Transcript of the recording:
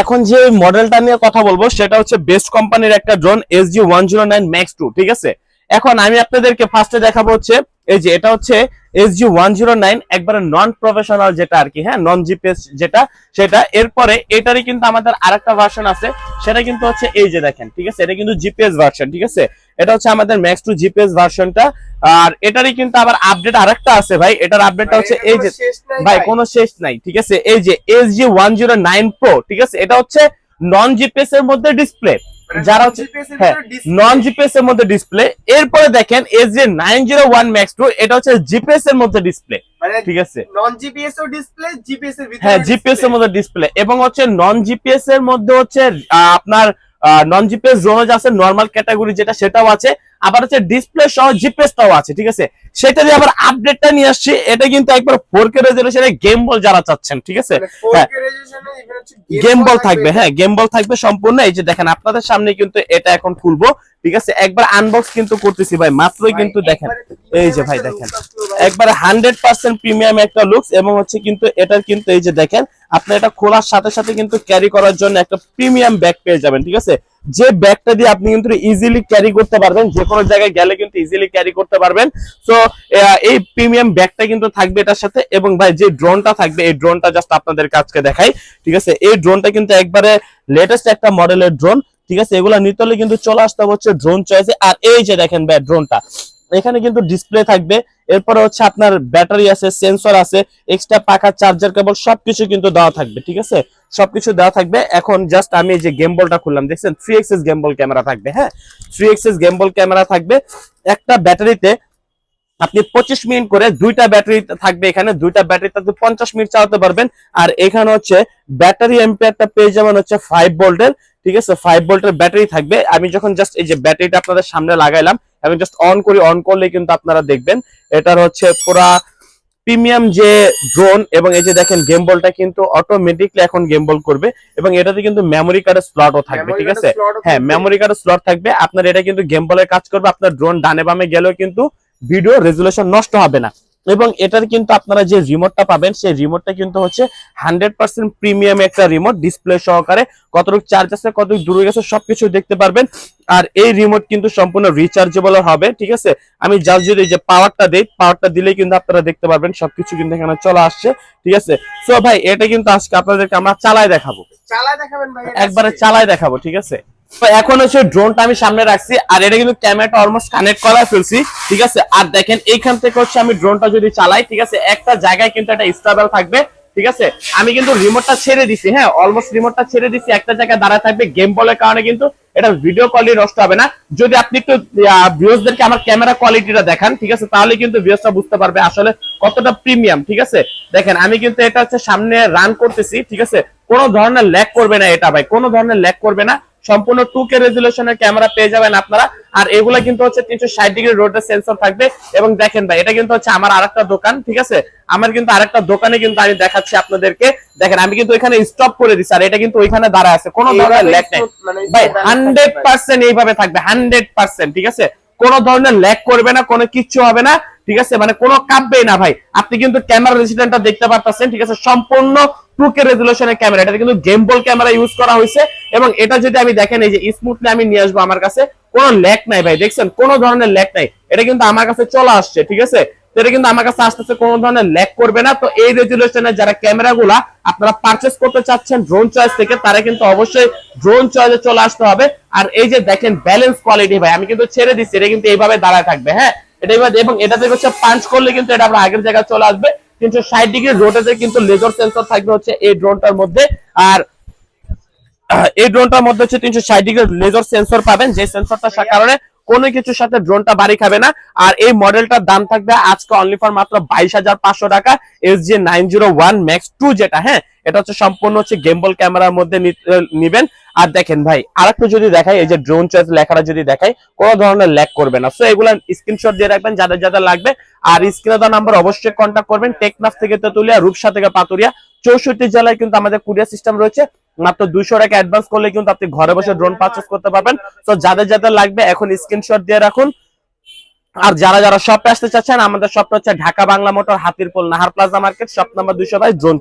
এখন যে মডেলটা নিয়ে কথা বলব, সেটা হচ্ছে বেস্ট কোম্পানির একটা drone S G one zero nine max two ঠিক আছে? এখন আমি আপনাদেরকে ফার্স্টে দেখাবো হচ্ছে, এই যে এটা হচ্ছে S G one zero nine একবারে নন প্রফেশনাল যেটা আর কি হ্যাঁ? নন জিপিএস যেটা, সেটা। এরপরে এটারই কিন্তু আমাদের আরেকটা ভার্সন আছে, সেটা কিন্তু হচ্ছে এই যে দেখেন, ঠিক আছে? এটা কিন্তু জিপিএস ভার্সন ঠিক আছে? এটা হচ্ছে আমাদের ম্যাক্স টু জিপিএস ভার্সনটা আর এটারই কিন্তু আবার আপডেট আরেকটা আছে ভাই। এটার আপডেটটা হচ্ছে এই যে ভাই কোনো শেষ নাই ঠিক আছে? এই যে S G one zero nine pro ঠিক আছে? এটা হচ্ছে নন জিপিএস এর মধ্যে ডিসপ্লে যারা হচ্ছে হ্যাঁ নন জিপিএস এর মধ্যে ডিসপ্লে এরপরে দেখেন S G nine zero one max two এটা হচ্ছে জিপিএস এর মধ্যে ডিসপ্লে ঠিক আছে? নন জিপিএস ও ডিসপ্লে জিপিএস এর ভিতরে হ্যাঁ জিপিএস এর মধ্যে ডিসপ্লে এবং হচ্ছে নন জিপিএস এর মধ্যে হচ্ছে আহ, আপনার নন জিপিএস জোন আছে নর্মাল ক্যাটাগরি যেটা সেটাও আছে। আবার হচ্ছে ডিসপ্লে সহ জিপিএস টাও আছে ঠিক আছে? সেটা দিয়ে আবার আপডেটটা নিয়ে আসছি। এটা কিন্তু একবার ফোর কে রেজলিউশনে গেম বল যারা চাচ্ছেন ঠিক আছে? মানে 4K হ্যাঁ। গেম বল থাকবে। হ্যাঁ গেম বল থাকবে সম্পূর্ণ। এই যে দেখেন আপনাদের সামনে কিন্তু এটা এখন খুলবো ঠিক আছে? একবার আনবক্স কিন্তু করতেছি ভাই মাত্রই কিন্তু দেখেন। এই যে ভাই দেখেন। একবারে হান্ড্রেড পার্সেন্ট প্রিমিয়াম একটা লুকস এবং হচ্ছে কিন্তু এটার কিন্তু এই যে দেখেন, আপনি এটা খোলার সাথে সাথে কিন্তু ক্যারি করার জন্য একটা প্রিমিয়াম ব্যাগ পেয়ে যাবেন, ঠিক আছে? যে ব্যাগটা দিয়ে আপনি কিন্তু ইজিলি ক্যারি করতে পারবেন, যে কোনো জায়গায় গেলে কিন্তু ইজিলি ক্যারি করতে পারবেন। সো এই প্রিমিয়াম ব্যাগটা কিন্তু থাকবে এটার সাথে এবং ভাই, যে ড্রোনটা থাকবে, এই ড্রোনটা জাস্ট আপনাদের কাছকে দেখাই, ঠিক আছে? এই ড্রোনটা কিন্তু একবারে লেটেস্ট একটা মডেলের ড্রোন ঠিক আছে? এগুলা নিতে হলে কিন্তু চলে আসতে হচ্ছে ড্রোন চয়েসে আর এই যে দেখেন ভাই ড্রোনটা এখানে কিন্তু ডিসপ্লে থাকবে। এরপরে হচ্ছে আপনার ব্যাটারি আছে সেন্সর আছে এক্সট্রা পাখা চার্জার কেবল সবকিছু কিন্তু দেওয়া থাকবে, ঠিক আছে? সবকিছু দেওয়া থাকবে। এখন জাস্ট আমি এই যে গেম বলটা খুললাম, দেখছেন? থ্রি এক্সেস গেম বল ক্যামেরা থাকবে হ্যাঁ? থ্রি এক্সেস গেম বল ক্যামেরা থাকবে। একটা ব্যাটারিতে আপনি পঁচিশ মিনিট করে দুইটা ব্যাটারি থাকবে এখানে। দুইটা ব্যাটারিতে আপনি পঞ্চাশ মিনিট চালাতে পারবেন। আর এখানে হচ্ছে ব্যাটারি এম্পিয়ারটা পেয়ে যাবেন হচ্ছে ফাইভ ভোল্টের ঠিক আছে? ফাইভ ভোল্টের ব্যাটারি থাকবে। আমি যখন জাস্ট এই যে ব্যাটারিটা আপনাদের সামনে লাগাইলাম আমি জাস্ট অন করি অন করলে কিন্তু আপনারা দেখবেন এটার হচ্ছে পুরা প্রিমিয়াম যে ড্রোন এবং এই যে দেখেন গেম বলটা কিন্তু অটোমেটিকলি এখন গেম বল করবে এবং এটাতে কিন্তু মেমোরি কার্ডের স্লটও থাকবে ঠিক আছে? হ্যাঁ মেমোরি কার্ডের স্লট থাকবে। আপনার এটা কিন্তু গেম বলের কাজ করবে আপনার ড্রোন ডানে বামে গেলেও কিন্তু ভিডিও রেজুলেশন নষ্ট হবে না। এবং এটার কিন্তু আপনারা যে রিমোটটা পাবেন সেই রিমোটটা কিন্তু হচ্ছে হান্ড্রেড পার্সেন্ট প্রিমিয়াম একটা রিমোট ডিসপ্লে সহকারে। কতটুকু চার্জ আছে কতটুকু দূরে গেছে সবকিছু দেখতে পারবেন। আর এই রিমোট কিন্তু সম্পূর্ণ রিচার্জেবল হবে ঠিক আছে? আমি জাস্ট যদি যে পাওয়ারটা দেই পাওয়ারটা দিলেই কিন্তু আপনারা দেখতে পারবেন সবকিছু কিন্তু এখানে চলে আসছে ঠিক আছে? সো ভাই এটা কিন্তু আজকে আপনাদেরকে আমরা চালায় দেখাবো। চালায় দেখাবেন ভাই একবারে? চালায় দেখাবো ঠিক আছে? এখন হচ্ছে ড্রোনটা আমি সামনে রাখছি, আর এটা কিন্তু ক্যামেরাটা অলমোস্ট কানেক্ট করা ফেলছি, ঠিক আছে? আর দেখেন, এইখান থেকে হচ্ছে আমি ড্রোনটা যদি চালাই, ঠিক আছে, একটা জায়গায় কিন্তু একটা থাকবে, ঠিক আছে? আমি কিন্তু রিমোটটা ছেড়ে দিছি হ্যাঁ অলমোস্ট রিমোটটা ছেড়ে দিছি, একটা জায়গায় দাঁড়ায় থাকবে গেম বলের কারণে কিন্তু এটা ভিডিও কোয়ালিটি নষ্ট হবে না। যদি আপনি একটু ভিউজদেরকে আমার ক্যামেরা কোয়ালিটিটা দেখান, ঠিক আছে, তাহলে কিন্তু ভিউজটা বুঝতে পারবে আসলে কতটা প্রিমিয়াম ঠিক আছে? দেখেন, আমি কিন্তু এটা হচ্ছে সামনে রান করতেছি, ঠিক আছে? কোনো ধরনের ল্যাগ করবে না এটা ভাই, কোনো ধরনের ল্যাগ করবে না। সম্পূর্ণ টু কে রেজুলেশনের ক্যামেরা পেয়ে যাবেন আপনারা। আর এগুলা কিন্তু হচ্ছে তিনশো ষাট ডিগ্রি রোডের সেন্সর থাকবে এবং দেখেন ভাই এটা কিন্তু হচ্ছে আমার আরেকটা দোকান ঠিক আছে? আমার কিন্তু আরেকটা দোকানে কিন্তু আমি দেখাচ্ছি আপনাদেরকে। দেখেন আমি কিন্তু এখানে স্টপ করে দিচ্ছি আর এটা কিন্তু ওইখানে দাঁড়ায় আছে। কোনো ধরনের ল্যাগ নেই। মানে ভাই হান্ড্রেড পার্সেন্ট এইভাবে থাকবে হান্ড্রেড পার্সেন্ট ঠিক আছে? কোনো ধরনের ল্যাগ করবে না কোনো কিচ্ছু হবে না ঠিক আছে? মানে কোনো কাঁপবেই না ভাই। আপনি কিন্তু ক্যামেরা রেসিডেন্টটা দেখতে পারতেছেন ঠিক আছে? সম্পূর্ণ টুকে রেজুলেশনের ক্যামেরা এটা কিন্তু গেম বল ক্যামেরা ইউজ করা হয়েছে। এবং এটা যদি আমি দেখেন, এই যে স্মুথলি আমি নিয়ে আসব আমার কাছে, কোনো ল্যাক নাই ভাই, দেখছেন? কোনো ধরনের ল্যাক নাই। এটা কিন্তু আমার কাছে চলে আসছে, ঠিক আছে? এটা কিন্তু আমার কাছে আসতেছে কোনো ধরনের ল্যাক করবে না। তো এই রেজুলেশনের যারা ক্যামেরা গুলা আপনারা পারচেস করতে চাচ্ছেন ড্রোন চয়েস থেকে, তারা কিন্তু অবশ্যই ড্রোন চয়েসে চলে আসতে হবে। আর এই যে দেখেন ব্যালেন্স কোয়ালিটি ভাই, আমি কিন্তু ছেড়ে দিচ্ছি, এটা কিন্তু এইভাবে দাঁড়ায় থাকবে হ্যাঁ? এটা এবং এটা থেকে হচ্ছে পাঞ্চ করলে কিন্তু এটা আমরা আগের জায়গায় চলে আসবে। তিনশো ষাট ডিগ্রি রোটেতে কিন্তু লেজার সেন্সর থাকবে হচ্ছে এই ড্রোনটার মধ্যে। আর এই ড্রোনটার মধ্যে হচ্ছে তিনশো ষাট ডিগ্রি লেজার সেন্সর পাবেন। যে সেন্সরটার কারণে কোনো কিছুর সাথে ড্রোনটা বাড়ি খাবে না। আর এই মডেলটার দাম থাকবে আজকে অনলি ফর মাত্র বাইশ হাজার পাঁচশো টাকা S G nine zero one max two যেটা হ্যাঁ? এটা হচ্ছে সম্পূর্ণ হচ্ছে গেমবল ক্যামেরার মধ্যে নিবেন। আর দেখেন ভাই আর একটু যদি দেখাই, এই যে ড্রোন চয়েস লেখাটা যদি দেখাই, কোনো ধরনের ল্যাক করবে না। সো এগুলো স্ক্রিনশট দিয়ে রাখবেন, যাদের যাদের লাগবে। আর স্ক্রিনে দেওয়া নাম্বার অবশ্যই কন্ট্যাক্ট করবেন। টেকনাফ থেকে তেতুলিয়া, রূপসা থেকে পাতুরিয়া। চৌষট্টি জেলায় কিন্তু আমাদের কুরিয়ার সিস্টেম রয়েছে। মাত্র দুইশো টাকা অ্যাডভান্স করলে কিন্তু আপনি ঘরে বসে ড্রোন পারচেস করতে পারবেন। তো যাদের যাদের লাগবে, এখন স্ক্রিনশট দিয়ে রাখুন। আর যারা যারা শপে আসতে চাচ্ছেন, আমাদের শপটা হচ্ছে Dhaka Bangla motor, Hatirpool, Nahar plaza market shop number দুইশো বাই ড্রোন